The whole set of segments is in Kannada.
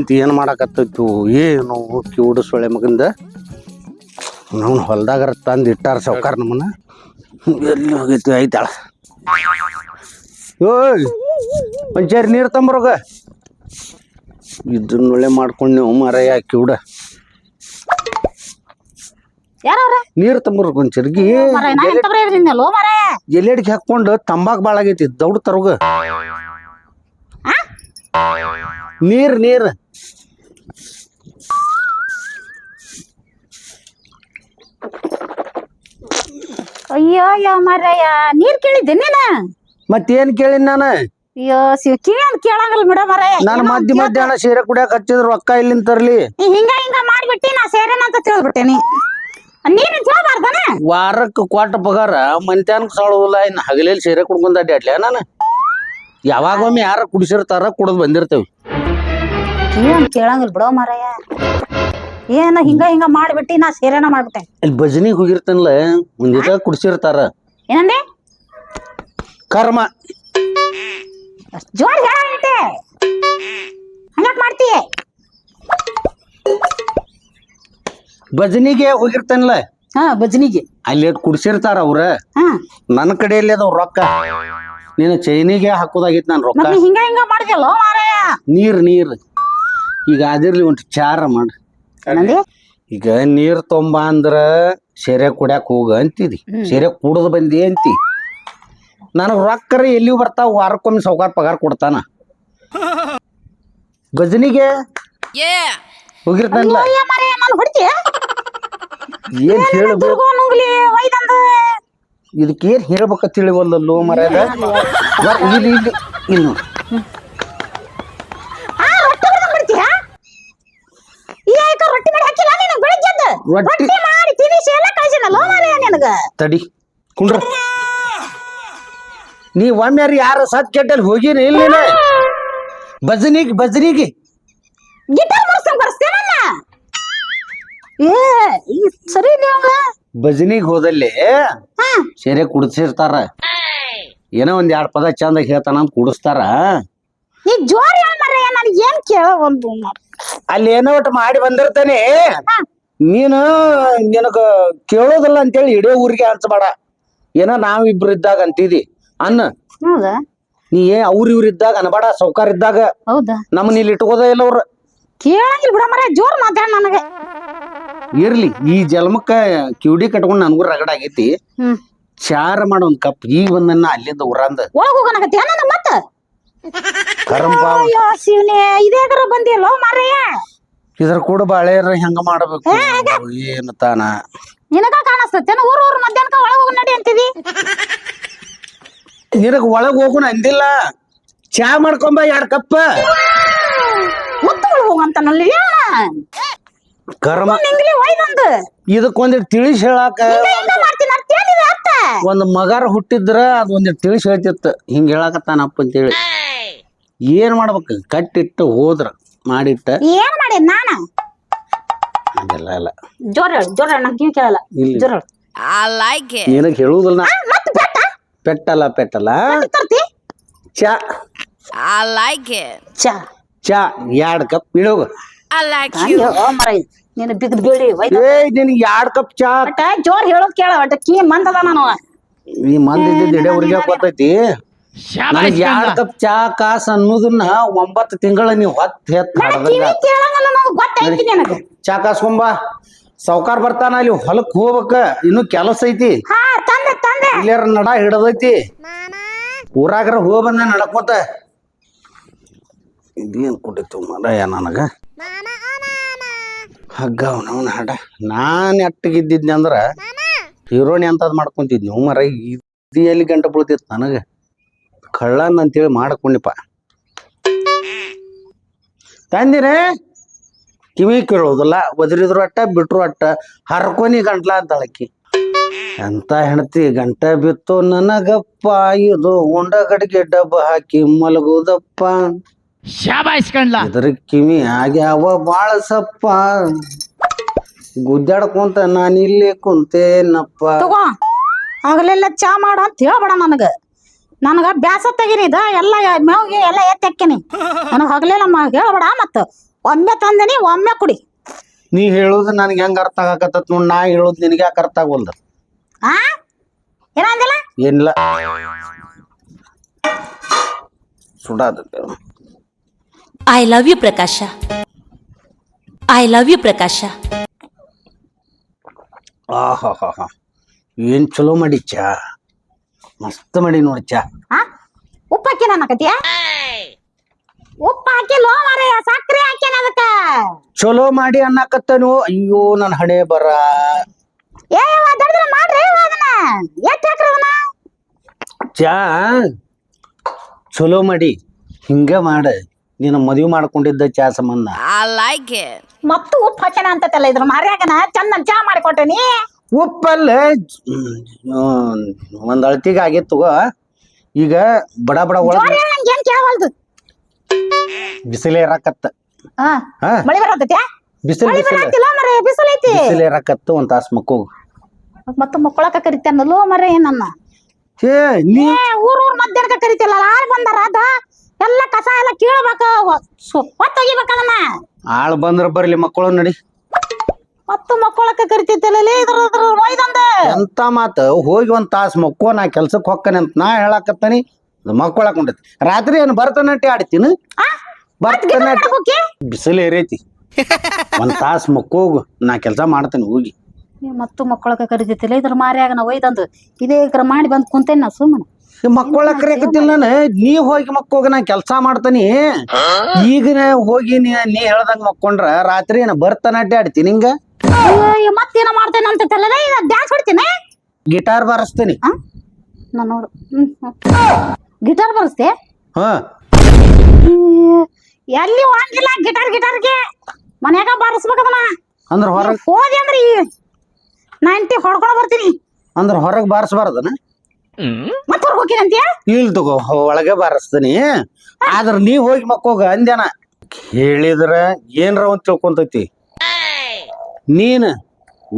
ನಿಂತು ಏನು ಮಾಡಕತ್ತೈತು ಏನು ಕಿವುಡು ಸೊಳ್ಳೆ ಮಗಂದ? ನಾವು ಹೊಲ್ದಾಗರ ತಂದು ಇಟ್ಟಾರ ಸೌಕಾರ ನಮ್ಮನ್ನ. ಎಲ್ಲಿ ಹೋಗೈತಿ ಐತಾಳ ಓಯ್ ಪಂಚಾರಿ ನೀರು ತಂಬರೋಗ. ಇದನ್ನೊಳ್ಳೆ ಮಾಡ್ಕೊಂಡು ನೀವು ಮರಯ್ಯ ಕಿವುಡ ನೀರು ತಂಬರ್ಬೇಕು ಒಂದ್ ಚರ್ಗಿ ಎಲೆಡಿಗೆ ಹಾಕೊಂಡು ತಂಬಾಕ್ ಭಾಳ ಆಗೈತಿ ದೌಡ್ ತರೋಗ. ನೀರ್ ನೀರ್. ಅಯ್ಯೋ ಅಯ್ಯೋ ಮರಯ್ಯ ನೀರ್ ಕೇಳಿದ್ದೆ ನೀನ? ಮತ್ತೇನ್ ಕೇಳಿನ ನಾನು? ಅಯ್ಯೋ ಕಿವಿ ಅಂತ ಕೇಳಂಗಿಲ್ಲ ಬಿಡ ಮರಯ್ಯ ನಾನು ಮಧ್ಯ ಮಧ್ಯಾಹ್ನ ಸೀರೆ ಕುಡಿಯಾಕ ಹಚ್ಚಿದ್ರ ರೊಕ್ಕ ಇಲ್ಲಿಂದ ತರ್ಲಿ. ನೀ ಹಿಂಗ ಹಿಂಗ ಮಾಡ್ಬಿಟ್ಟಿ ನಾ ಸೇರೇನ ಅಂತ ತಿಳಿದ್ಬಿಟ್ಟೇನಿ ನೀನು ಹೇಳ್ಬಾರ್ದನ ವಾರಕ್ಕೆ ಕೊಟ್ಟ ಪಗಾರ ಮಂತ್ಯಾನ್ ಸಾಳುದಿಲ್ಲ ಇನ್ನು ಹಗಲೇಲಿ ಸೀರೆ ಕುಡ್ಕೊಂಡ್ ಅಡ್ಡಾಡ್ಲಿ ನಾನು? ಯಾವಾಗೊಮ್ಮೆ ಯಾರ ಕುಡಿಸಿರ್ತಾರ ಕುಡ್ದು ಬಂದಿರ್ತೇವಿ. ಅಂತ ಕೇಳಂಗಿಲ್ಲ ಬಿಡೋ ಮಾರಾಯ. ಏನ ಹಿಂಗ ಹಿಂಗ ಮಾಡ್ಬಿಟ್ಟಿ ನಾ ಸೇರೇನ ಮಾಡ್ಬಿಟ್ಟೆ. ಇಲ್ಲಿ ಭಜನಿಗೆ ಹೋಗಿರ್ತಾನಲ್ಲ ಮುಂದಿತ ಕುಡಿಸಿರ್ತಾರ. ಏನಂದೆ? ಕರ್ಮ. ಅಷ್ಟ್ ಜೋರ್ ಹೇಳಂತೆ ಹಂಗಾಕ್ ಮಾಡ್ತೀಯ ಭಜನಿಗೆ ಹೋಗಿರ್ತಾನಲ್ಲ ಹಾ ಭಜನಿಗೆ. ಅಲ್ಲಿ ಕುಡ್ಸಿರ್ತಾರ ಕುಡಿಸಿರ್ತಾರ ಅವ್ರ. ಹಾ. ನನ್ನ ಕಡೆಯಲ್ಲಿ ಅದಾವ ರೊಕ್ಕ. ನೀನು ಚೈನಿಗೆ ಹಾಕೋದಾಗಿತ್ತು ನಾನು ರೊಕ್ಕ. ಮತ್ ನೀ ಹಿಂಗ ಹಿಂಗ ಮಾಡಿದ್ಯಲ್ಲೋ ಮಾರಾಯ? ನೀರ್ ನೀರ್. ಈಗ ಅದಿರ್ಲಿ ಒಂದು ಚಾರ ಮಾಡ್ರಿ ಈಗ ನೀರ್ ತೊಂಬ ಅಂದ್ರ ಸೆರೆ ಕುಡ್ಯಾಕ ಹೋಗ ಅಂತಿದಿ. ಸೆರೆ ಕುಡ್ದು ಬಂದಿ ಅಂತಿ. ನನಗ್ ರೊಕ್ಕರ ಎಲ್ಲಿ ಬರ್ತಾವ ವಾರಕ್ಕೊಮ್ಮೆ ಸೌಕಾರ ಪಗಾರ ಕೊಡ್ತಾನ. ಗಜನಿಗೆ ಹೋಗಿರ್ತಾನಲ್ಲ. ಅಯ್ಯ ಮಾರಾಯ ನಾನು ಹೊಡಿತೀಯ? ಏನ್ ಹೇಳ್ಬೇಕು? ತಗೋ ನುಂಗ್ಲಿ ಒಯ್ದಂದು ಇದಕ್ಕೆ ಏನ್ ಹೇಳ್ಬೇಕ ತಿಳಿವಲ್ಲಲ್ಲೋ ಮರ್ಯಾದ ಇಲ್ಲಿ ಇಲ್ಲಿ ಇಲ್ಲಿ ನೋಡು ಆ ರೊಟ್ಟಿ ಹೊಡ್ದಂಗ್ ಬಿಡ್ತೀಯ ಈ ಆಯ್ಕ ರೊಟ್ಟಿ ಮಾಡಿ ಹಾಕಿಲ್ಲ ನೀನು ಬೆಳಿಗ್ಗೆ ಎದ್ದು ರೊಟ್ಟಿ ಮಾಡಿ ತಿನಿಸಿ ಎಲ್ಲ ಕಳ್ಸಿನಲ್ಲ ಮಾರಾಯ ನಿನಗೆ? ತಡಿ ಕುಂಡ್ರ. ನೀ ಒಮ್ಮೆ ಯಾರ ಸತ್ ಕೆಟ್ಟಲ್ಲಿ ಹೋಗಿರಿ ಇಲ್ಲಿ ಬಜನಿಗೆ ಬಜನಿಗೆ ಗಿಟಾರ್ ಮುರ್ಸ್ಕೊಂಡ್ ಬರ್ಸ್ತೇನಲ್ಲ? ಏ ಈ ಸರಿ ನೀವು ಭಜನಿಗೆ ಹೋದಲ್ಲಿ ಹಾ. ಸೆರೆ ಕುಡಿಸಿರ್ತಾರ. ಏನೋ ಒಂದ್ ಎರಡ್ ಪದ ಚಂದ ಹೇಳ್ತಾನ ಅಂತ ಕುಡಿಸ್ತಾರ. ಈ ಜೋರ್ ಮಾರಾಯ ನನಗೆ ಏನ್ ಕೇಳ ಒಂದು ಅಲ್ಲಿ ಏನೋ ಒಟ್ಟು ಮಾಡಿ ಬಂದಿರ್ತಾನೆ. ನೀನು ನಿನಗ ಕೇಳೋದಲ್ಲ ಅಂತೇಳಿ ಇಡೇ ಊರಿಗೆ ಹಂಚಬೇಡ ಏನ ನಾವಿಬ್ರು ಇದ್ದಾಗ ಅಂತಿದಿ. ಅನ್ನ. ಹೌದಾ? ನೀ ಏ ಅವ್ರ ಇವ್ರ ಇದ್ದಾಗ ಅನ್ಬೇಡ ಸೌಕಾರ ಇದ್ದಾಗ ಹೌದಾ? ನಮ್ಮನ್ನ ಇಲ್ಲಿ ಇಟ್ಕೋದ ಇಲ್ಲ ಅವ್ರ. ಕೇಳಂಗಿಲ್ಲ ಬಿಡ ಮರ ಜೋರ್ ಮಾತಾಡ ನನಗೆ. ಇರ್ಲಿ ಈ ಜನ್ಮಕ್ಕ ಕಿವಿಡಿ ಕಟ್ಕೊಂಡ್ ನನಗೂ ರಗಡ ಆಗೈತಿ. ಹ್ಮ್. ಚಾರ ಮಾಡ ಒಂದ್ ಕಪ್ ಈಗ ಬಂದನ್ನ ಅಲ್ಲಿಂದ ಊರಂದ. ಒಳಗ್ ಹೋಗನಕತ್ತಿ ನನ್ನ ಮತ್ತ. ಅಯ್ಯೋ ಶಿವನೇ ಇದೇಗರ ಬಂದಿಲ್ಲ ಮಾರಯ್ಯ ಇದ್ರ ಕೂಡ ಬಾಳೆರ ಹೆಂಗ ಮಾಡಬೇಕು? ಏನು ತಾನ? ನಿನಗ ಕಾಣಿಸ್ತೇನ ಊರ್ ಊರ್ ಮಧ್ಯಾಹ್ನಕ ಒಳಗ ಹೋಗಿ ನಡಿ ಅಂತೀವಿ ನಿನಗ ಒಳಗ ಹೋಗುನ ಅಂದಿಲ್ಲ. ಚಾ ಮಾಡ್ಕೊಂಬ ಎರಡ್ ಕಪ್ಪ ಮುತ್ತು ಒಳಗ್ ಹೋಗಂತನಲ್ಲಿ ಕರ್ಮ. ನಿಂಗ್ಲಿ ಒಯ್ದಂದು ಇದಕ್ಕೊಂದಿಟ್ ತಿಳಿಸ್ ಹೇಳಾಕ. ಮಾಡ್ತೀನಿ ಅಂತ ಹೇಳಿದೆ ಅತ್ತ ಒಂದ್ ಮಗಾರ ಹುಟ್ಟಿದ್ರ ಅದ್ ಒಂದಿಟ್ ತಿಳಿಸ್ ಹೇಳ್ತಿತ್ತು. ಹಿಂಗ ಹೇಳಾಕತ್ತಾನಪ್ಪ ಅಂತೇಳಿ. ಏನ್ ಮಾಡ್ಬೇಕು? ಕಟ್ಟಿಟ್ಟು ಹೋದ್ರ. ಮಾಡಿಟ್ಟ? ಏನ್ ಮಾಡಿ? ನಾನ? ಅದೆಲ್ಲ ಇಲ್ಲ ಜೋರ್ ಹೇಳು ಜೋರ್ ಹೇಳು ನಂಗೆ ಕಿವಿ ಕೇಳಲ್ಲ. ಇಲ್ಲಿ. ಜೋರ್ ಹೇಳು. I like it. ನಿನಗ್ ಹೇಳುದಿಲ್ಲ ನಾ. ಮತ್ ಬೆಟ್ಟ ಪೆಟ್ಟಲ್ಲ ಪೆಟ್ಟಲ್ಲ. ತರ್ತಿ? ಚಾ. I like it. ಚಾ. ಚಾ ಎರಡ್ ಕಪ್? ಇಳೋಗ I like you. ಅಯ್ಯೋ ಮರ ನೀನು ಬಿಗ್ದು ಬೀಳಿ ಒಯ್ದ. ಏ ನಿನಗ್ ಎರಡ್ ಕಪ್ ಚಾ? ಒಟ್ಟ ಜೋರ್ ಹೇಳೋದ್ ಕೇಳ ಒಟ್ಟ ಕೀ ಮಂದದ ನಾನು. ಈ ಮಂದಿ ಇದ್ದಿದ್ದು ಇಡೇ ಹುಡುಗ ಗೊತ್ತೈತಿ? ನನಗ್ ಎರಡ್ ಕಪ್ ಚಾ ಕಾಸ್ ಅನ್ನೋದನ್ನ ಒಂಬತ್ತು ತಿಂಗಳ ನೀವು ಹೊತ್ತು ಹೆತ್ ಗೊತ್ತೈತಿ ನನಗೆ. ಚಾ ಕಾಸ್ಕೊಂಬ ಸಾವ್ಕಾರ ಬರ್ತಾನ ಅಲ್ಲಿ ಹೊಲಕ್ ಹೋಗ್ಬೇಕ ಇನ್ನು ಕೆಲಸ ಐತಿ. ಹಾ ತಂದೆ ತಂದೆ. ಇಲ್ಲಾರ ನಡ ಹಿಡದೈತಿ. ಊರಾಗ್ರ ಹೋಗ್ ಬಂದ ನಡ್ಕೋತ ಇದೇನ್ ಕುಡಿತು ಮರಯ್ಯ ನನಗ? ಹಗ್ಗ ಅವನವನ ಹಡ. ನಾನ್ ಎಟ್ಟಗಿದ್ದಿದ್ನಿ ಅಂದ್ರ ಹೀರೋಣಿ ಅಂತದ್ ಮಾಡ್ಕೊಂತಿದ್ನಿ. ಮರ ಇದು ಎಲ್ಲಿ ಗಂಟೆ ಬೀಳ್ತಿತ್ತು ನನಗ? ಕಳ್ಳನ್ ಅಂತೇಳಿ ಮಾಡ್ಕೊಂಡಿಪ್ಪ ತಂದಿರೇ? ಕಿವಿ ಕೇಳೋದಿಲ್ಲ ಒದರಿದ್ರು ಅಟ್ಟ ಬಿಟ್ರು ಅಟ್ಟ ಹರ್ಕೊನಿ ಗಂಟ್ಲ ಅಂತ ಅಳಕಿ ಎಂತ ಹೆಣತಿ ಗಂಟ ಬಿತ್ತು ನನಗಪ್ಪ ಇದು ಉಂಡ ಗಡಿಗೆ ಡಬ್ಬ ಹಾಕಿ ಮಲಗುದಪ್ಪ. ಇದ್ರ ಕಿವಿ ಆಗ್ಯಾವ ಬಾಳ ಸಪ್ಪ. ಗುದ್ದಾಡ್ಕೊಂತ ನಾನಿಲ್ಲೇ ಇಲ್ಲಿ ಕುಂತೇನಪ್ಪ ಆಗಲೆಲ್ಲ ಚಾ ಮಾಡ ಅಂತ ಹೇಳ್ಬೇಡ ನನಗ. ನನಗ ಬ್ಯಾಸ ತೆಗಿನಿ ಇದ ಎಲ್ಲ ಮೇವಿಗೆ ಎಲ್ಲ ಎತ್ತಿ ನನಗೆ ಹಗಲೆಲ್ಲ ಹೇಳ್ಬೇಡ ಮತ್ತ. ಒಮ್ಮೆ ತಂದಿನಿ ಒಮ್ಮೆ ಕುಡಿ. ನೀ ಹೇಳೋದು ನನಗೆ ಹೆಂಗ್ ಅರ್ಥ ಆಗಕತ್ತ ನೋಡ್ ನಾ ಹೇಳೋದು ನಿನಗೆ ಯಾಕೆ ಅರ್ಥ ಆಗೋಲ್ದ? ಆ? ಏನಂದಿಲ್ಲ ಏನಿಲ್ಲ. ಸುಡಾದ I love you Prakash. I love you Prakash. ಆಹಾ ಹಾ ಹಾ ಏನು ಚಲೋ ಮಾಡಿ ಚಾ ಮಸ್ತ್ ಮಾಡಿ ನೋಡಿ ಚಾ. ಆ? ಉಪ್ಪು ಹಾಕಿನ ಅನ್ನಕತಿಯ ಉಪ್ಪು ಹಾಕಿಲ್ಲೋ ಮಾರಾಯ ಸಕ್ಕರೆ ಹಾಕ್ಯಾನ ಅದಕ್ಕ. ಚಲೋ ಮಾಡಿ ಅನ್ನಕತ್ತನು ಅಯ್ಯೋ ನನ್ನ ಹಣೆ ಬರ. ಏ ದಡ್ದ್ರ ಮಾಡ್ರಿ ಯವ್ವ ಅದನ್ನ. ಎಷ್ಟ್ ಹಾಕ್ರಿ ಅದನ್ನ? ಚಾ ಚಲೋ ಮಾಡಿ. ಹಿಂಗ ಮಾಡ. ನೀನು ಮದುವೆ ಮಾಡ್ಕೊಂಡಿದ್ದ ಚಾ ಸಂಬಂಧ. I like it. ಮತ್ತು ಉಪ್ಪು ಹಾಕ್ಯಾನ ಅಂತತಲ್ಲ ಇದ್ರ ಮಾರ್ಯಾಗನ. ಚಂದ ಚಾ ಮಾಡಿಕೊಟ್ಟೇನಿ ಉಪ್ಪಲ್ಲ. ಒಂದ್ ಅಳತಿಗೆ ಆಗಿತ್ತು ಈಗ ಬಡ ಬಡ ಒಳಗ ಏನ್ ಕೇಳವಲ್ದು. ಬಿಸಿಲೇ ಇರಕತ್ತ. ಹಾ ಮಳೆ ಬರತೈತಿ ಬಿಸಿಲು ಮಳಿ ಬಿಸಿಲು. ಬರತ್ತಿಲ್ಲ ಮರೆ ಬಿಸಿಲು ಐತಿ. ಬಿಸಿಲೇ ಇರಕತ್ತು ಒಂದ್ ತಾಸ್ ಮಕ್ಕು ಮತ್ತ ಮಕ್ಕಳಕ ಕರಿತಾನಲ್ಲೋ ಮರೆ ಏನನ್ನ? ಏ ನೀ ಏ ಊರ್ ಊರ್ ಮಧ್ಯಾಹ್ನಕ ಕರಿತಿಲ್ಲ ಯಾರು ಬಂದಾರ ಅದ? ಎಲ್ಲ ಕಸ ಎಲ್ಲ ಕೀಳ್ಬೇಕ ಹೊತ್ತೊಗಿಬೇಕದನ್ನ ಆಳ್ ಬಂದ್ರ ಬರ್ಲಿ ಮಕ್ಕಳು ನಡಿ. ಮತ್ತು ಮಕ್ಕಳಕ್ಕ ಇದ್ರ ಇದ್ರ ಒಯ್ದಂದ ಎಂತ ಮಾತು? ಹೋಗಿ ಒಂದ್ ತಾಸು ಮಕ್ಕೋ ನಾ ಕೆಲ್ಸಕ್ಕೆ ಹೊಕ್ಕನೆ ಅಂತ ನಾ ಹೇಳಾಕತ್ತಾನಿ. ಮಕ್ಕಳಕ್ ಹೊಂಟೈತಿ. ರಾತ್ರಿ ಏನು ಭರತನಾಟ್ಯ ಆಡ್ತೀನಿ? ಭರತನಾಟ್ಯ ಬಿಸಿಲು ಏರೈತಿ ಒಂದ್ ತಾಸ್ ಮಕ್ಕೋಗು ನಾ ಕೆಲಸ ಮಾಡ್ತೇನೆ ಹೋಗಿ. ಮತ್ತು ಮಕ್ಕಳಕ್ಕ ಕರಿತಿತ್ತಿಲ್ಲ ಇದ್ರ ಮಾರ್ಯಾಗ ನಾ ಒಯ್ದಂದು. ಇದೇ ಇದ್ರ ಮಾಡಿ ಬಂದು ಕುಂತೇನಿ ನಾ ಸುಮ್ಮನೆ ಮಕ್ಕಳ ಕರೆಯಕತ್ತಿಲ್ಲ ನಾನು? ನೀ ಹೋಗಿ ಮಕ್ಕೋಗ ನಾ ಕೆಲಸ ಮಾಡ್ತಾನಿ. ಈಗ ನಾ ಹೋಗಿ ನೀ ನೀ ಹೇಳ್ದಂಗ ಮಕ್ಕೊಂಡ್ರ ರಾತ್ರಿ ಏನ ಭರತನಾಟ್ಯ ಆಡ್ತೀನಿ ಹಿಂಗ. ಮತ್ತೇನೋ ಮಾಡ್ತೇನೆ ಅಂತ ತಲೆದ ಈಗ ಡ್ಯಾನ್ಸ್ ಹೊಡ್ತೀನಿ? ಗಿಟಾರ್ ಬಾರಿಸ್ತೀನಿ? ನಾ ನೋಡು. ಗಿಟಾರ್ ಬಾರಿಸ್ತೆ ಹಾ. ಎಲ್ಲಿ ಹೋಗಿಲ್ಲ ಗಿಟಾರ್ ಗಿಟಾರ್ಗೆ ಮನ್ಯಾಗ ಬಾರಿಸ್ಬೇಕದನ್ನ ಅಂದ್ರ ಹೊರಗ್ ಹೋದಿ ಅಂದ್ರಿ ನೈಂಟಿ ಹೊಡ್ಕೊಳ ಬರ್ತೀನಿ. ಅಂದ್ರ ಹೊರಗ್ ಬಾರಿಸ್ಬಾರ್ದನ? ಮತ್ತ ಹೋಗಿನ ಹೋಗಿನಂತೀಯ ಇಲ್ ತಗೋ ಒಳಗೆ ಬಾರಿಸ್ತೀನಿ. ಆದ್ರ ನೀ ಹೋಗಿ ಮಕ್ಕೋಗ ಅಂದ್ಯಾನ? ಹೇಳಿದ್ರ ಏನ್ರ ಒಂದ್ ತಿಳ್ಕೊಂತೈತಿ. ನೀನ್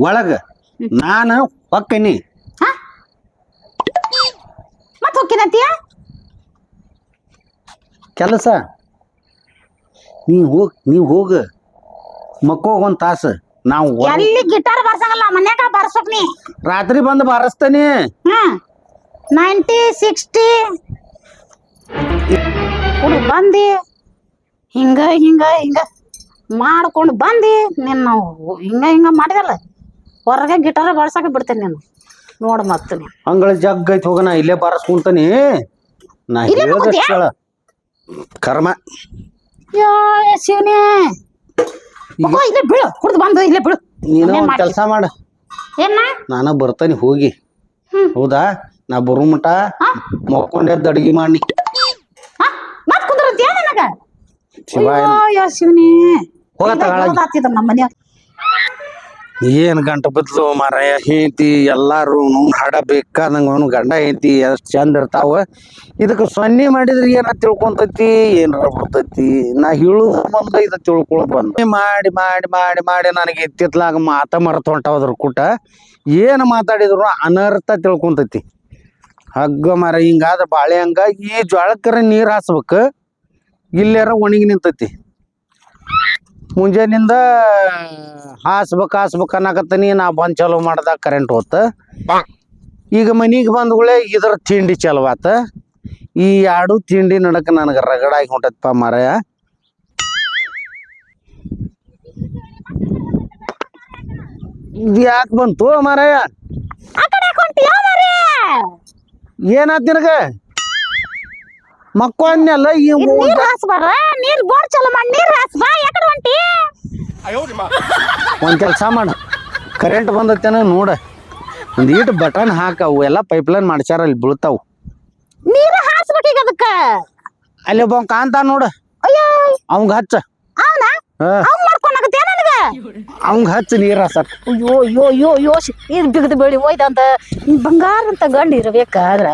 ಒಳಗ ನಾನು ಹೊಕ್ಕನಿ. ಮತ್ ಹೊಕ್ಕಿನತಿಯ? ಕೆಲಸ. ನೀ ಹೋಗ್ ನೀ ಹೋಗ. ಮಕ್ಕೋಗ ಒಂದ್ ತಾಸ. ನಾವು ಎಲ್ಲಿ ಗಿಟಾರ್ ಬಾರ್ಸಂಗಲ್ಲ ಮನ್ಯಾಗ ಬಾರ್ಸ್ಬೇಕ್ ನೀ. ರಾತ್ರಿ ಬಂದು ಬಾರಿಸ್ತಾನೆ. ಹ್ಮ್ ನೈಂಟಿ ಸಿಕ್ಸ್ಟಿ ಬಂದಿ. ಹಿಂಗ ಹಿಂಗ ಹಿಂಗ. ಮಾಡ್ಕೊಂಡು ಬಂದಿ ನಿನ್ನ ಹಿಂಗ ಹಿಂಗ ಮಾಡಿದಲ್ಲ. ಹೊರಗೆ ಗಿಟಾರ ಬಳಸಕ್ಕೆ ಬಿಡ್ತೇನೆ ನೀನು. ನೋಡು ಮತ್ತೆ ಹಂಗಳ ಅಂಗಳ ಜಗ್ ಐತಿ ಹೋಗ ನಾ ಇಲ್ಲೇ ಬಾರಿಸ್ಕೊಂತಾನಿ ನಾ ಇಲ್ಲೇ ಹೇಳ್ದಷ್ಟು ಕೂತ್ಯಾ? ಹೇಳ ಕರ್ಮ. ಯ ಶಿವನೇ. ಇಲ್ಲೇ ಬೀಳು ಕುಡ್ದು ಬಂದು ಇಲ್ಲೇ ಬೀಳು. ನೀನು ಒಂದ್ ಕೆಲಸ ಮಾಡ. ಏನ ನಾನ ಬರ್ತಾನೆ ಹೋಗಿ. ಹ್ಮ್. ಹೌದಾ? ನಾ ಬರೋ ಮಟ ಹಾ? ಮಕ್ಕೊಂಡೆದ್ದು ಅಡ್ಗಿ ಮಾಡಿ ಹಾ? ಮತ್ ಕುಂದ್ರಂತೀಯ ನನಗ? ಶಿವಾಯ. ಅಯ್ಯೋ, ಯಾ ಶಿವನೇ. ನಮ್ಮ ಏನ್ ಗಂಟ ಬದ್ಲು ಮಾರಾಯ ಹೆಂಡತಿ ಎಲ್ಲಾರು ಹಾಡ ಬೇಕಾದಂಗ ಅವನು ಗಂಡ ಹೆಂಡತಿ ಎಷ್ಟ್ ಚಂದ ಇರ್ತಾವ. ಇದಕ್ಕೆ ಸೊನ್ನೆ ಮಾಡಿದ್ರೆ ಏನ ತಿಳ್ಕೊಂತೈತಿ ಏನಾರ ಬಿಡ್ತೈತಿ ನಾ ಹೇಳು ಮುಂದೆ ಇದ ತಿಳ್ಕೊಳಕ್ ಬಂದ. ಮಾಡಿ ಮಾಡಿ ಮಾಡಿ ಮಾಡಿ ನನಗೆ ಇತ್ತಿತ್ಲಾಗ ಮಾತ ಮರೆತು ಹೊಂಟಾವದ್ರ ಕೂಟ. ಏನು ಮಾತಾಡಿದ್ರು ಅನರ್ಥ ತಿಳ್ಕೊಂತೈತಿ. ಹಗ್ಗ ಮರ ಹಿಂಗಾದ್ರ ಬಾಳೆ ಹಂಗ ಈ ಜ್ವಾಳಕ್ಕರ ನೀರ್ ಹಾಸ್ಬೇಕು. ಇಲ್ಲಾರ ಒಣಗಿ ನಿಂತೈತಿ. ಮುಂಜಾನಿಂದ ಹಾಸ್ಬೇಕು ಹಾಸ್ಬೇಕು ಅನ್ನಕತ್ತೀನಿ ನಾ ಬಂದ್ ಚಾಲು ಮಾಡ್ದಾಗ ಕರೆಂಟ್ ಹೋತ. ಈಗ ಮನಿಗೆ ಬಂದ್ಗಳೇ ಇದ್ರ ತಿಂಡಿ ಚಲೋ ಆತ. ಈ ಎರಡು ತಿಂಡಿ ನಡಕ ನನಗೆ ರಗಡಾಗಿ ಹೊಂಟತ್ಪ ಮಾರಾಯ. ಇದು ಯಾಕೆ ಬಂತು ಮಾರಾಯ? ಏನಾತ್ ನಿನಗ? ಮಕ್ಕೋ ಅನ್ನಲ್ಲ ಈ ನೀರ್ ಹಾಸ್ಬಾರ ನೀರ್ ಬೋರ್ ಚಲೋ ಮಾಡಿ ನೀರ್ ಹಾಸ್ಬಾ ಯಾಕಡೆ ಹೊಂಟಿ? ಒಂದ್ ಕೆಲಸ ಮಾಡ ಕರೆಂಟ್ ಬಂದತ್ತೇನ ನೋಡ. ಒಂದ್ ಈಟ್ ಬಟನ್ ಹಾಕ ಅವು ಎಲ್ಲ ಪೈಪ್ಲೈನ್ ಮಾಡ್ಸ್ಯಾರ ಅಲ್ಲಿ ಬೀಳ್ತಾವು. ನೀರ್ ಹಾಸ್ಬೇಕೀಗ ಅದಕ್ಕ? ಅಲ್ಲಿ ಒಬ್ಬ ಕಾಂತ ನೋಡ. ಅಯ್ಯೋ. ಅವಂಗ ಹಚ್ಚ. ಅವನ ಹಾ ಅವ್ನ್ ಮಾಡ್ಕೊಳಕತ್ತೇ ನನಗ ಅವಂಗ ಹಚ್ಚ ನೀರ್ ಸರ್. ಅಯ್ಯೋ ಅಯ್ಯೋ ಅಯ್ಯೋ ಅಯ್ಯೋ ಇದು ಬಿಗದ ಬೇಡಿ ಹೋಯ್ತಂತ ಈ ಬಂಗಾರ ಅಂತ ಗಂಡ ಇರ್ಬೇಕಾದ್ರ?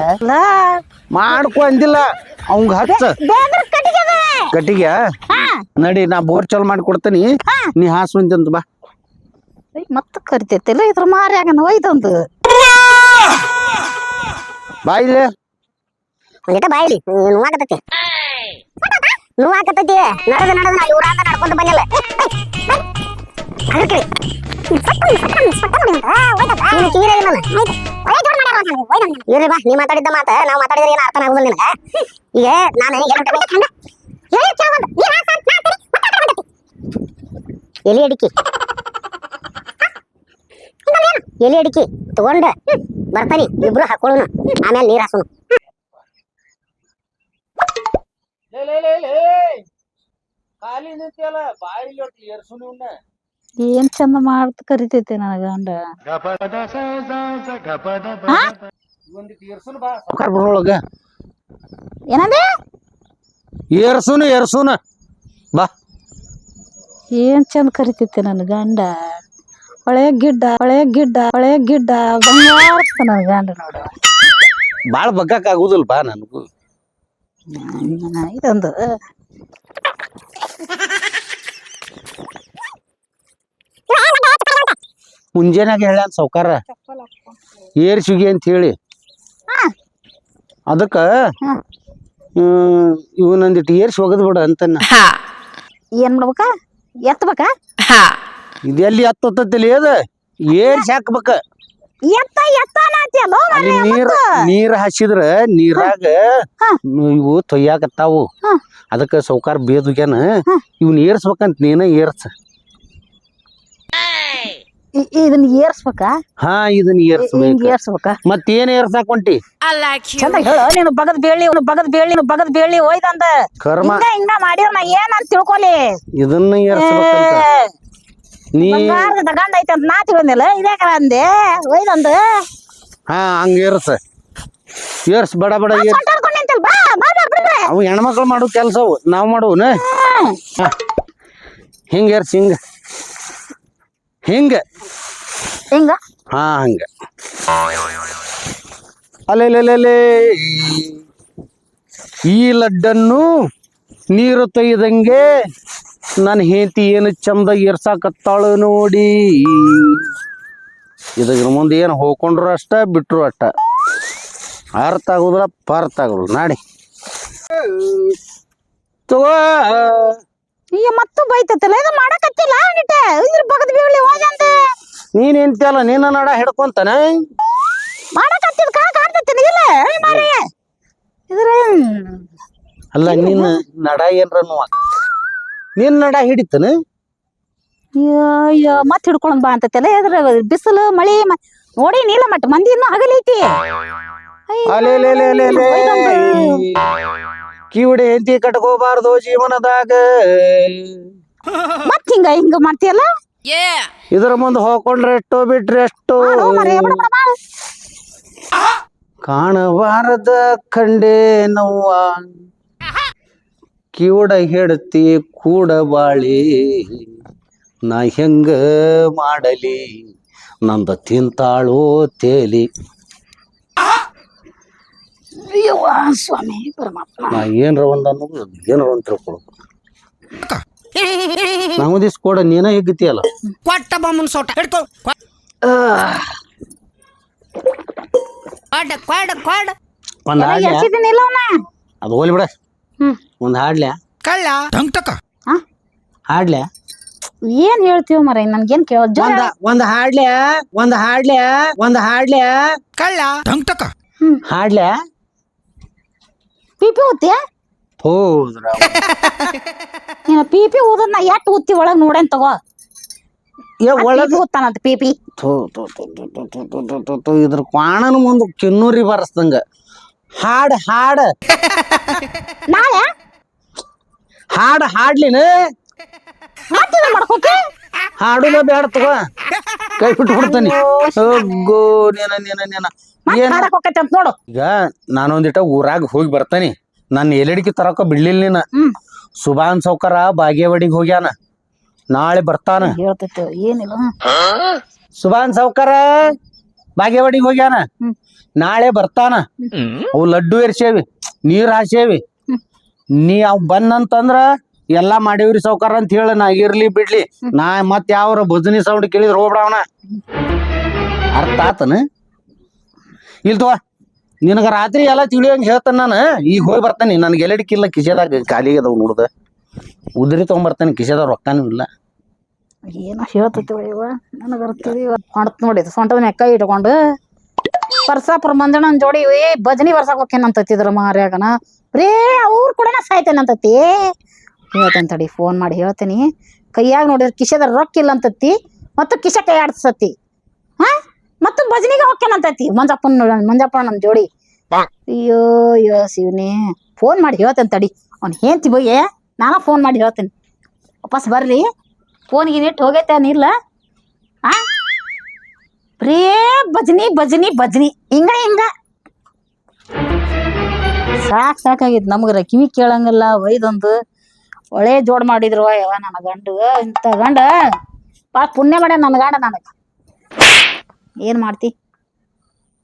ಮಾಡ್ಕೊಂಡಿಲ್ಲ ಮಾಡ್ಕೊ ಅವಂಗ ಹಚ್ಚ. ಬೇಂದ್ರ ಕಟ್ಟಿಗೆ ನಡಿ ನಾ ಬೋರ್ ಚಾಲು ಮಾಡಿ ಕೊಡ್ತೀನಿ. ನೀ ಹಾಸುವಂತ ಬಾ. ಮತ್ತ ಕರಿತೈತಿಲ್ಲ ಇದ್ರ ಮಾರ್ಯಾಗನ ಒಯ್ದಂದು ಬಾಯ್ ಬಾಯ್ ಒಂದಿಟ ಬಾಯಿಲಿ ನೋಡಕತ್ತೈತಿ ನೋವಾಕತ್ತೈತಿ. ನಡೆದ ನಡೆದ ನಾ ಊರಾಂದ ನಡ್ಕೊಂತ ಬಂದಿಲ್ಲ. ಅದಕ್ಕೆ ಇರ್ರಿ ಬಾ ನೀ ಮಾತಾಡಿದ್ದ ಮಾತ ನಾವು ಮಾತಾಡಿದ್ರೆ ಏನು ಅರ್ಥ ಆಗುದಿಲ್ಲ ನಿನಗ ಈಗ ನಾನು ಎಲಿ ಅಡಿಕೆ. ಎಲಿ ಅಡಿಕೆ ತಗೊಂಡ ಬರ್ತಾನೆ ಇಬ್ರು ಹಾಕೊಳ್ಳೋಣ ಆಮೇಲೆ ನೀರ್ ಹಾಸೋಣ ಖಾಲಿ ನಿಂತಿಯಲ್ಲ ಬಾಯಿ ಏರ್ಸುನ ಏನ್ ಚಂದ ಮಾಡ್ತ ಕರಿತೈತಿ ನನ್ನ ಗಂಡ ಒಂದಿಟ್ಟು ಏರ್ಸುನ ಬಾ ಸಾವ್ಕಾರ್ ಬರೋಳಗ ಏನಂದೆ? ಏರ್ಸುನು ಏರ್ಸುನ. ಬಾ. ಏನ್ ಚಂದ ಕರಿತೈತಿ ನನ್ನ ಗಂಡ ಹೊಳೆ ಗಿಡ್ಡ ಹೊಳೆ ಗಿಡ್ಡ ಹೊಳೆ ಗಿಡ್ಡ ಬಂಗಾರ ನನ್ನ ಗಂಡ ನೋಡು. ಬಾಳ್ ಬಗ್ಗಕ್ ಆಗುದಿಲ್ಲ ಬಾ ನನಗೂ ಇದೊಂದು. ಮುಂಜಾನಾಗ ಹೇಳ್ಯಾನ ಸಾವುಕಾರ. ಏರ್ ಸುಗಿ ಅಂತ ಹೇಳಿ. ಅದಕ್ಕ ಇವ್ ನಂದಿಟ್ಟು ಇವನೊಂದಿಟ್ಟು ಏರ್ಸಿ ಒಗದ್ ಬಿಡ ಅಂತನ್ನ. Ha. ಏನ್ ಮಾಡ್ಬೇಕ? ಎತ್ತಬೇಕ. ಇದೆಲ್ಲಿ ಹತ್ತೊತ್ತಲ್ಲಿ ಅದ? ಏರ್ಸಿ ಹಾಕ್ಬೇಕ ಎತ್ತ ಎತ್ತ ಅನ್ನತ್ಯಲ್ಲ ಅಲ್ಲಿ ನೀರ್ ನೀರ್ ಹಾಸಿದ್ರ ನೀರಾಗ ಹಾ. ಇವು ತೊಯ್ಯಾಕತ್ತಾವು. ಅದಕ್ಕ ಸೌಕಾರ ಬೇದುಗ್ಯಾನ ಇವ್ನ ಏರ್ಸ್ಬೇಕಂತ ನೀನ ಏರ್ಸ. ಇದನ್ನ ಏರ್ಸ್ಬೇಕ? ಹಾ ಇದನ್ನ ಹಿಂಗ್ ಏರ್ಸ್ಬೇಕು. ಏರ್ಸ್ಬೇಕ? ಮತ್ತೇನ್ ಏರ್ಸಾಕ್ ಹೊಂಟಿ I like you. ಚಂದ ಹೇಳ. ನೀನು ಬಗದ್ ಬೇಳಿ ಅವ್ನು ಬಗದ್ ಬೇಳಿ ನೀನು ಬಗದ್ ಬೇಳಿ ಒಯ್ದಂದ. ಕರ್ಮ. ಹಿಂಗ ಹಿಂಗ ಮಾಡಿದ್ರ ನಾ ಏನ್ ಅಂತ ತಿಳ್ಕೊಲಿ. ಇದನ್ನ ಏರ್ಸ್ಬೇಕಂತ. ನೀ ಬಂಗಾರದ ದಗಂಡ ಐತೆ ಅಂತ ನಾ ತಿಳ್ಕೊಂಡಿಲ್ಲ ಇದೇ ಕರ ಅಂದೆ. ಒಯ್ದಂದ. ಹಾ ಹಂಗ ಏರ್ಸ. ಏರ್ಸ್ ಬಡ ಬಡ ಏರ್ಸ್ ಬಾ ಬಾ ಬಾ ಬಿಡ್ರೆ ಅವು ಹೆಣ್ಮಕ್ಳು ಮಾಡೋ ಕೆಲ್ಸವು ನಾವು ನಾವ್ ಮಾಡುವನ ಹಿಂಗ ಏರ್ಸ್ ಹಿಂಗ. ಹಿಂಗ? ಹಿಂಗ? ಹಾ ಹಂಗ. ಅಲೆಲೆಲೆಲೆ ಈ ಲಡ್ಡನ್ನು ನೀರು ತೊಯ್ದಂಗೆ ನನ್ನ ಹೇತಿ ಏನು ಚಂದ ಇರ್ಸಾಕತ್ತಾಳು ನೋಡಿ. ಇದ್ರ ಮುಂದೆ ಏನು ಹೋಗ್ಕೊಂಡ್ರು ಅಷ್ಟ ಬಿಟ್ರು ಅಷ್ಟ. ಅರ್ಥ ಆಗುದಿಲ್ಲ ಪಾರ್ಥ ಆಗುದಿಲ್ಲ. ನಾಡಿ. ತಗೋ. ಈಗ ಮತ್ತು ಬೈತತ್ತಲ್ಲ ಇದು ಮಾಡಕತ್ತಿಲ್ಲ ನಿಟ್ಟ ಇದ್ರ ಬಗದ ಬೇಳಿ ಹೋಗಂದೆ ನೀನ್ ಇಂತಿಯಲ್ಲ ನಿನ್ನ ನಡ ಹಿಡ್ಕೊಂತಾನೆ? ಮಾಡಕತ್ತಿದ್ ಕಾ ಕಾಣ್ತೈತಿ ಇಲ್ಲ ಮಾರಿ. ಇದ್ರ ಅಲ್ಲ ನಿನ್ನ ನಡ ಏನ್ರ ನೋವ? ನಿನ್ನ ನಡ ಹಿಡಿತನ? ಅಯ್ಯೋ ಮತ್ ಹಿಡ್ಕೊಂಡ್ ಬಾ ಅಂತಲ್ಲ ಇದ್ರ ಬಿಸಿಲು ಮಳಿ ನೋಡಿ ನೀಲ ಮಟ್ಟ ಮಂದಿ ಇನ್ನೂ ಹಗಲೈತಿ. ಲೇ ಲೇ ಒಯ್ದಂದು. ಕಿವಿಡೆ ಹೆಂಡತಿ ಕಟ್ಕೋಬಾರ್ದು ಜೀವನದಾಗ. ಮತ್ ಹಿಂಗ ಹಿಂಗ ಮಾಡ್ತೀಯಲ್ಲ. ಇದ್ರ ಮುಂದೆ ಹೋಗ್ಕೊಂಡ್ರೆ ಎಷ್ಟೋ ಬಿಟ್ರೆ ಎಷ್ಟೋ. ಕಾಣಬಾರದ ಕಂಡೇ ನೋವ. ಕಿವುಡ ಹೆಡ್ತಿ ಕೂಡ ಬಾಳಿ. ನಾ ಹೆಂಗ ಮಾಡಲಿ? ನಂದ ತಿಂತಾಳೋ ತೇಲಿ. ಅಯ್ಯವ್ವ ಸ್ವಾಮಿ ಪರಮಾತ್ಮ. ನಾ ಏನ್ರ ಒಂದ್ ಅನ್ನೋದು ಏನರ ಒಂದು ತಿಳ್ಕೊಳ್ಬೇಕು ನಾವು ದಿಸ್ ಕೊಡ ನೀನ ಹೆಗ್ಗತಿಯಲ್ಲ. ಕೊಟ್ಟ ಬೊಮ್ಮನ ಸೋಟ ಹಿಡ್ಕೊ. ಕೊಡ್ ಕೊಡ ಕೊಡ. ಒಂದ್ ಹಾಡ್ಲ್ಯಾ ಎರ್ಸಿದ್ದೀನಿಲ್ಲ ಅವನ? ಅದು ಹೋಗ್ಲಿ ಬಿಡ. ಹ್ಮ್. ಒಂದ್ ಹಾಡ್ಲ್ಯಾ ಕಳ್ಳ. ಹಾಡ್ಲ್ಯಾ ಏನ್ ಹೇಳ್ತೀವ ಮರ ನನ್ಗೇನ್ ಕೇಳ ಒಂದ ಒಂದ್ ಹಾಡ್ಲ್ಯಾ ಒಂದ್ ಹಾಡ್ಲ್ಯಾ ಒಂದ್ ಹಾಡ್ಲ್ಯಾ ಕಳ್ಳ. ಹಾಡ್ಲ್ಯಾ ಪಿ ಓದ್ತಿಯಾ ಊತಿ ಹೋದ್ರ ನೀನು ಪಿ ಪಿ ಊದದ್ ನಾ ಎಟ್ ಊತಿ ಒಳಗ್ ನೋಡೇನ್ ತಗೋ ಏ ಒಳಗ ಪಿ ಊದ್ತಾನಂತ ಪಿ ಪಿ ಥು, ಥು, ಥು, ಥು, ಥು, ಥು, ಥು, ಥು, ಥು, ಥು, ಇದ್ರ ಕ್ವಾಣನ ಮುಂದೆ ಕಿನ್ನೂರಿ ಬರಸ್ದಂಗ ಹಾಡ್ ಹಾಡ್ ನಾಳೆ ಹಾಡ್ ಹಾಡ್ಲಿನ ಮತ್ತಿದ ಮಾಡ್ಕೋತಿ ಹಾಡುನ ಬೇಡ ತಗೋ ಕೈ ಬಿಟ್ಟು ಬಿಡ್ತಾನೆ ಹೋಗೋ ನೀನ ನೀನ ನೀನ ಏನ್ ಹಾಡಕ್ ಹೋಗೈತೆ ಅಂತ ನೋಡು. ಈಗ ನಾನೊಂದಿಟ ಊರಾಗ ಹೋಗಿ ಬರ್ತಾನೆ. ನನ್ನ ಎಲಡಿಕೆ ತರಕ ಬಿಡ್ಲಿಲ್ಲ ನೀನ? ಹ್ಮ್. ಸುಭಾನ್ ಸೌಕರ ಬಾಗೇವಾಡಿಗೆ ಹೋಗ್ಯಾನ. ನಾಳೆ ಬರ್ತಾನ. ಹೇಳ್ತೈತೆ ಏನಿಲ್ಲ. ಸುಭಾನ್ ಸೌಕರ ಬಾಗೇವಾಡಿಗೆ ಹೋಗ್ಯಾನ. ಹ್ಮ್. ನಾಳೆ ಬರ್ತಾನ. ಅವು ಲಡ್ಡು ಎರ್ಸೇವಿ ನೀರ್ ಹಾಸೇವಿ. ನೀ ಅವ್ ಬಂದಂತಂದ್ರ ಎಲ್ಲಾ ಮಾಡೇವ್ರಿ ಸೌಕರ ಅಂತ ಹೇಳ ನಾ ಇರ್ಲಿ ಬಿಡ್ಲಿ. ನಾ ಮತ್ ಯಾವ ಭಜನಿ ಸೌಂಡ್ ಕೇಳಿದ್ರ ಹೋಗ್ಬಿಡವನ. ಅರ್ಥ ಆತನ? ಇಲ್ ನಿನಗ ರಾತ್ರಿ ಎಲ್ಲ ತಿಳಿಯಂಗ ಹೇಳ್ತಾನ ನಾನು. ಈಗ ಹೋಗಿ ಬರ್ತಾನೆ. ನನ್ಗೆ ಎಲ್ಲಡಿಕ್ಕಿಲ್ಲ ಕಿಶೆದಾಗ ಖಾಲಿ ಅದಾವ ನೋಡ್ದ. ಉದ್ರಿ ತಗೊಂಬರ್ತಾನೆ ಕಿಶೆದಾಗ ರೊಕ್ಕನೂ ಇಲ್ಲ. ಏನ ಹೇಳ್ತೈತಿ ಇವ? ನೋಡಿ. ಸೊಂಟದ ಮ್ಯಾಗ ಕೈ ಇಟ್ಕೊಂಡು. ಬರ್ಸಾಪುರ ಮಂಜಣ್ಣನ ಜೋಡಿ, ಏ, ಭಜನಿ ಬರ್ಸಾಕ್ ಹೋಕೇನಂತತ್ತಿದ್ರ ಮಾರ್ಯಾಗನ. ರೇ, ಅವ್ರ ಕೂಡ ಸಾಯ್ತೇನಂತತಿ ಹೇಳ್ತೇನೆ ತಡಿ ಫೋನ್ ಮಾಡಿ ಹೇಳ್ತೀನಿ. ಕೈಯಾಗ ನೋಡಿದ್ರೆ ಕಿಶೆದ ರೊಕ್ಕ ಇಲ್ಲ ಅಂತತಿ. ಮತ್ತು ಕಿಶೆ ಕೈ ಆಡ್ಸತಿ. ಹಾ? ಮತ್ತು ಭಜನಿಗೆ ಹೋಗ್ಯಾನಂತತಿ ಮಂಜಪ್ಪನ ಮಂಜಪ್ಪನ ಜೋಡಿ. ಅಯ್ಯೋ ಅಯ್ಯೋ ಶಿವನೇ. ಫೋನ್ ಮಾಡಿ ಹೇಳ್ತೇನೆ ತಡಿ. ಅವ್ನು ಹೇಂತಿ ಬಯ್ಯ ನಾನು ಫೋನ್ ಮಾಡಿ ಹೇಳ್ತೇನೆ. ವಾಪಸ್ ಬರ್ರಿ ಫೋನ್ಗೆ ಇಟ್ಟು ಹೋಗೈತೆ ಅನಿಲ್ಲ ಆ? ಬರೇ ಭಜನಿ ಭಜನಿ ಭಜನಿ. ಹಿಂಗ ಹಿಂಗ. ಸಾಕ್ ಸಾಕಾಗಿತ್ತು ನಮ್ಗರ ಕಿವಿ ಕೇಳಂಗಿಲ್ಲ. ಒಯ್ದೊಂದು ಒಳ್ಳೆ ಜೋಡ್ ಮಾಡಿದ್ರು. ಯಾವ ನನ್ನ ಗಂಡು. ಇಂಥ ಗಂಡ. ಭಾಳ ಪುಣ್ಯ ಮಾಡ್ಯ ನನ್ನ ಗಂಡ ನನಗೆ. ಏನ್ ಮಾಡ್ತಿ?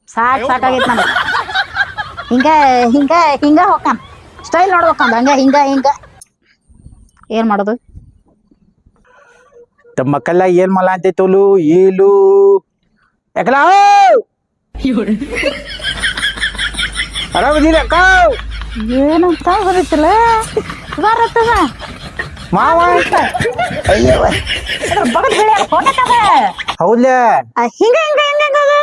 ಸಾಕ್ ಸಾಕಾಗೈತಿ ನನಗೆ ಹಿಂಗ ಹಿಂಗ ಹಿಂಗ ಹೋಗ್ತಾನ. ಸ್ಟೈಲ್ ನೋಡ್ಬೇಕಂದ ಹಂಗ ಹಿಂಗ ಹಿಂಗ. ಏನ್ ಮಾಡೋದು? ತಮ್ಮ ಮಕ್ಕಲ್ಲ ಏನ್ ಮಲ ಅಂತೈತೋಲು ಏಲು ಯಾಕಲ ಆರಾಮದಿಲ್ಲ ಅಕ್ಕ? ಏನಂತ ಬರುತ್ತಿಲ್ಲ ಬರತ್ತದ ಮಾವ ಅಂತ. ಫೋಟೋ ತಗ ಹೌದ್ಲೇ? ಆ, ಹಿಂಗ ಹಿಂಗ ಹಿಂಗ ಹಿಂಗ ಅದ.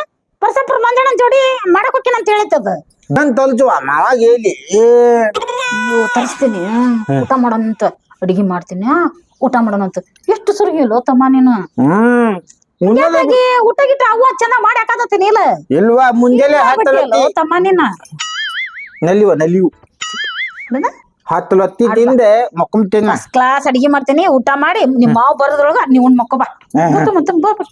ಬರ್ಸಪ್ರ ಮಂಜಣ್ಣನ ಜೋಡಿ ಮಾಡಕ್ ಅಂತ ಹೇಳಿತ್ತದ ನನ್ ತೊಲ್ಚುವ ಮಾವಾಗ ಹೇಳಿ. ಅಯ್ಯೋ ತರಿಸ್ತೀನಿ. ಊಟ ಮಾಡೋಣಂತ. ಅಡಿಗೆ ಮಾಡ್ತೀನಿ. ಊಟ ಮಾಡೋಣಂತ. ಎಷ್ಟು ಸುರುಗಿಲ್ಲೋ ತಮ್ಮ ನೀನು. ಹ್ಮ್. ಊಟ ಗಿಟ್ಟ ಅವ್ವ ಚಂದ ಮಾಡಿ ಹಾಕದತ್ತೀನಿ ಇಲ್ಲ ಇಲ್ವಾ ಮುಂಜಾನೆ ತಮ್ಮ ನೀನ? ನಲಿವ ನಲಿವು ಹತ್ತಲತ್ತಿ ತಿಂದೆ ಮಕ್ಕೊಂಬಿಟ್ಟೇನ ಫಸ್ಟ್ ಕ್ಲಾಸ್ ಅಡಿಗೆ ಮಾಡ್ತೇನೆ ಊಟ ಮಾಡಿ ನಿಮ್ಮ ಮಾವು ಬರೋದ್ರೊಳಗ ನೀವು ಮಕ್ಕೋ ಬಾ. ಮತ್ತೆ ಮತ್ತೆ ಬಾ ಬಾ.